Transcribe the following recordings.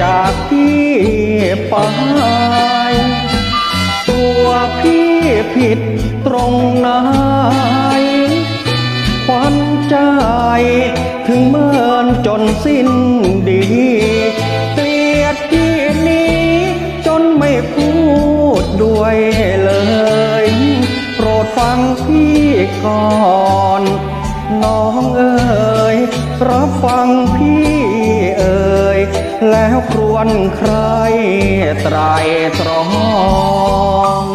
จากพี่ไปตัวพี่ผิดตรงไหนควันใจถึงเมินจนสิ้นดีเกลียดพี่นี้จนไม่พูดด้วยเลยโปรดฟังพี่ก่อน น้องเอ๋ยรับฟังพี่ แล้วครวญใครไตรตรอง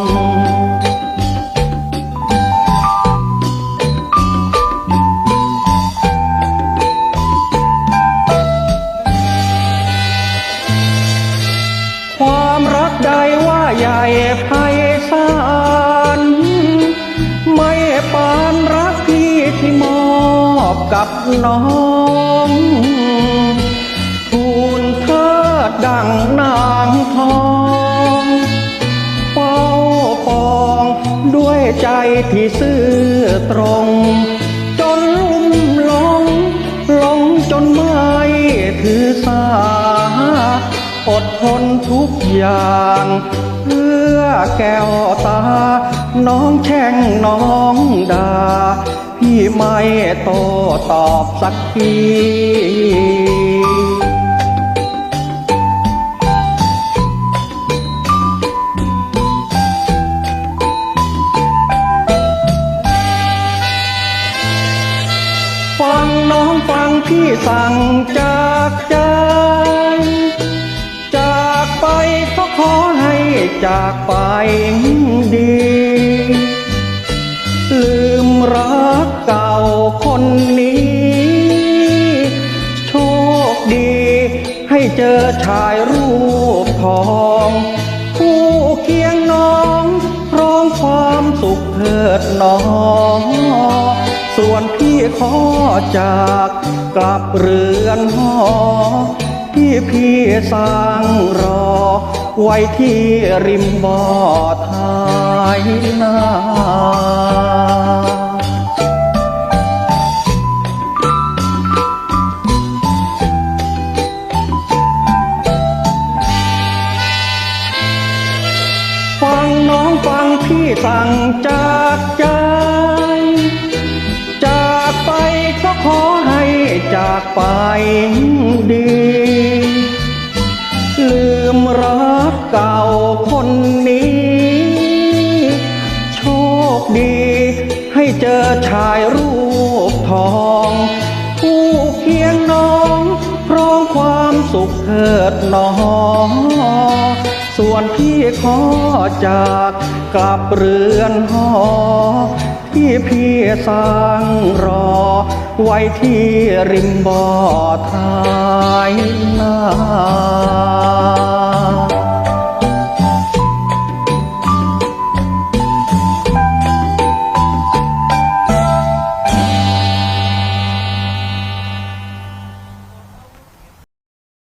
ความรักใดว่าใหญ่ไพศาลไม่ปานรักพี่ที่มอบกับน้อง ใจที่ซื่อตรง จนลุ่มหลงหลงจนไม่ถือสา อดทนทุกอย่าง เพื่อแก้วตา น้องแช่งน้องดาพี่ไม่โตตอบสักที งน้องฟังพี่สั่งจากใจ จากไปก็ขอให้จากไปดี ลืมรักเก่าคนนี้ โชคดี ให้เจอชายรูปทองผู้เคียงน้องร้องความสุขเถิดน้อง ส่วนพี่ขอจากกลับเรือนหอที่พี่สร้างรอ ไว้ที่ริมบ่อท้ายนาฟังน้องฟังพี่สั่งจากใจ ไปดี ลืมรักเก่าคนนี้ โชคดีให้เจอชายรูปทอง ผู้เคียงน้องพร้อมความสุขเถิดหนอ ส่วนพี่ขอจากกลับเรือนหอที่พี่สร้างรอ ไว้ที่ริมบ่อท้ายนา